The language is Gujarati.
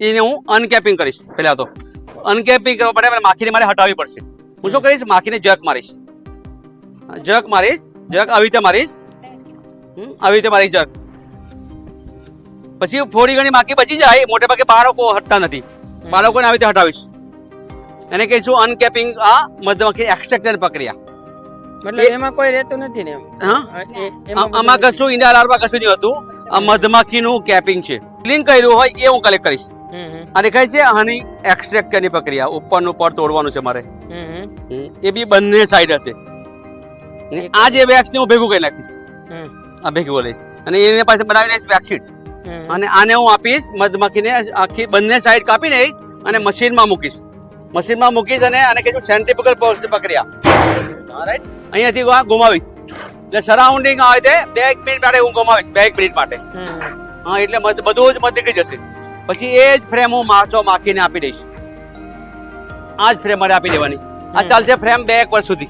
એને હું અનકેપિંગ કરીશ. પહેલાં તો. અનકેપિંગ કરવા માટે માખીને મારે હટાવવી પડશે. હું શું કરીશ? માખીને જક મારીશ. જક મારીશ. જક આવી રીતે મારીશ. હમ, આવી રીતે મારીશ જક. પછી થોડી ઘણી માખી બચી જાય. મોટે ભાગે બાળકો હટતા નથી. બાળકોને આવી રીતે હટાવીશ. એને કહીશું અનકેપિંગ આ મધમાખી એક્સટ્રેક્શન પ્રક્રિયા. મતલબ એમાં કોઈ રહેતું નથી ને હા? અ, એ- આ- એમાં આમાં કશું ઈંડા લાર્વા કશું નહીં હતું. આ મધમાખીનું કેપિંગ છે. ક્લીન કર્યું હોય એ હું કલેક્ટ કરીશ. અને કહે છે આની એક્સટ્રેક્ટ કરવાની પ્રક્રિયા? ઉપરનું પર તોડવાનું છે મારે. એ બી બંને સાઈડ હશે. આ જે વેક્સને હું ભેગું કરી નાખીશ. આ ભેગું લઈશ અને એને પાસે બનાવી દઈશ વેક્સીટ અને આને હું આપીશ મધમાખીને આખી બંને સાઈડ કાપી દઈશ અને મશીનમાં મૂકીશ. મશીનમાં મૂકીશ અને આને કહીશું સેન્ટ્રીફ્યુગલ પ્રક્રિયા. રાઈટ અહીંયાથી આ ગુમાવીશ. એટલે સરાઉન્ડિંગ આવે તે બે એક મિનિટ માટે હું ગુમાવીશ બે એક મિનિટ માટે. હા એટલે મધ બધું જ મધ નીકળી જશે. પછી એ જ ફ્રેમ હું માછો માખીને આપી દઈશ. આ જ ફ્રેમ મારે આપી દેવાની. આ ચાલશે ફ્રેમ બે એક વર્ષ સુધી.